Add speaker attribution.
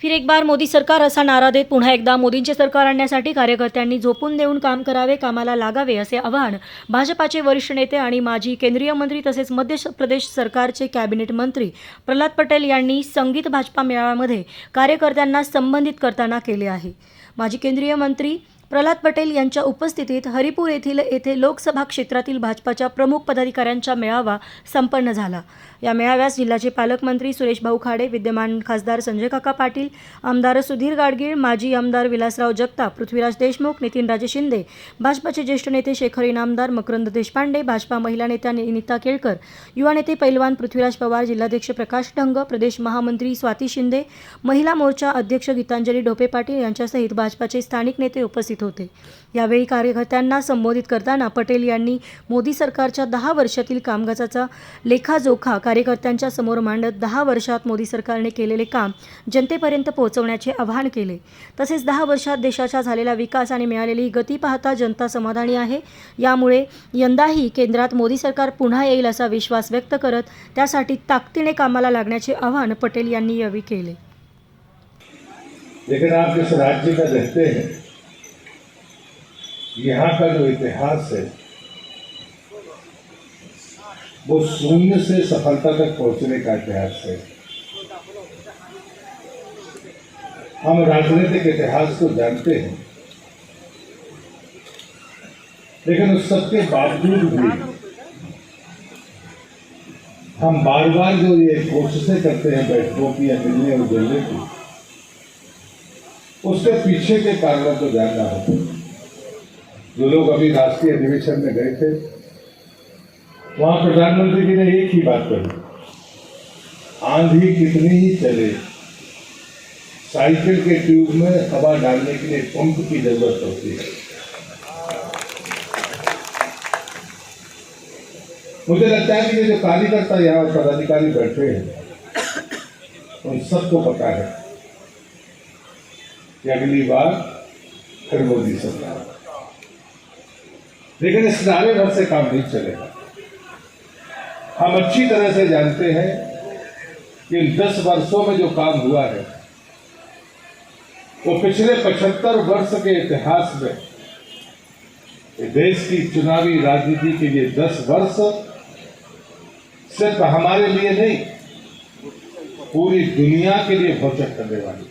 Speaker 1: फिर एक बार मोदी सरकार असा नारा देत पुन्हा एकदा मोदींचे सरकार आणण्यासाठी कार्यकर्त्यांनी झोपून देऊन काम करावे कामाला लागावे असे आवाहन भाजपाचे वरिष्ठ नेते आणि माजी केंद्रीय मंत्री तसेच मध्य प्रदेश सरकारचे कॅबिनेट मंत्री प्रल्हाद पटेल यांनी संगीत भाजपा मेळाव्यामध्ये कार्यकर्त्यांना संबंधित करताना केले आहे. माजी केंद्रीय मंत्री प्रल्हाद पटेल यांच्या उपस्थितीत हरिपूर येथील येथे लोकसभा क्षेत्रातील भाजपाच्या प्रमुख पदाधिकाऱ्यांचा मेळावा संपन्न झाला. या मेळाव्यास जिल्ह्याचे पालकमंत्री सुरेश भाऊ खाडे विद्यमान खासदार संजय काका पाटील आमदार सुधीर गाडगीळ माजी आमदार विलासराव जगताप पृथ्वीराज देशमुख नितीनराजे शिंदे भाजपाचे ज्येष्ठ नेते शेखर इनामदार मकरंद देशपांडे भाजपा महिला नेत्या नीता केळकर युवा नेते पैलवान पृथ्वीराज पवार जिल्हाध्यक्ष प्रकाश ढंग प्रदेश महामंत्री स्वाती शिंदे महिला मोर्चा अध्यक्ष गीतांजली ढोपे पाटील यांच्यासहित भाजपाचे स्थानिक नेते उपस्थित होते. यावेळी कार्यकर्त्यांना संबोधित करताना पटेल यांनी मोदी सरकारच्या दहा वर्षातील कामकाजाचा लेखाजोखा कार्यकर्त्यांच्या समोर मांडत दहा वर्षात मोदी सरकारने केलेले काम जनतेपर्यंत पोहोचवण्याचे आवाहन केले. तसेच दहा वर्षात देशाचा झालेला विकास आणि मिळालेली गती पाहता जनता समाधानी आहे. यामुळे यंदाही केंद्रात मोदी सरकार पुन्हा येईल असा विश्वास व्यक्त करत त्यासाठी ताकदीने कामाला लागण्याचे आवाहन पटेल यांनी यावेळी केले.
Speaker 2: लेकिन आप जिस राज्य का देखते हैं यहाँ का जो इतिहास है, वो शून्य से सफलता तक पहुँचने का इतिहास है। हम राजनीतिक इतिहास को जानते हैं, लेकिन उस सबके बावजूद भी हम बार बार जो ये कोशिशें करते हैं बैठकों की या मिलने और जुलने की, उसके पीछे के कारणों को जानना होता है। जो लोग अभी राष्ट्रीय अधिवेशन में गए थे, वहाँ प्रधानमंत्री जी ने एक ही बात कही, आंधी कितनी ही चले, साइकिल के ट्यूब में हवा डालने के लिए पंप की ज़रूरत होती है। मुझे लगता है कि ये जो कार्यकर्ता यहाँ पदाधिकारी बैठे हैं, उन सबको पता है कि अगली बार फिर मोदी सरकार। लेकिन इस नारे भर से काम नहीं चलेगा। हम अच्छी तरह से जानते हैं कि दस वर्षों में जो काम हुआ है, वो पिछले पचहत्तर वर्ष के इतिहास में देश की चुनावी राजनीति के लिए दस वर्ष सिर्फ़ हमारे लिए नहीं, पूरी दुनिया के लिए भौचक करने वाली।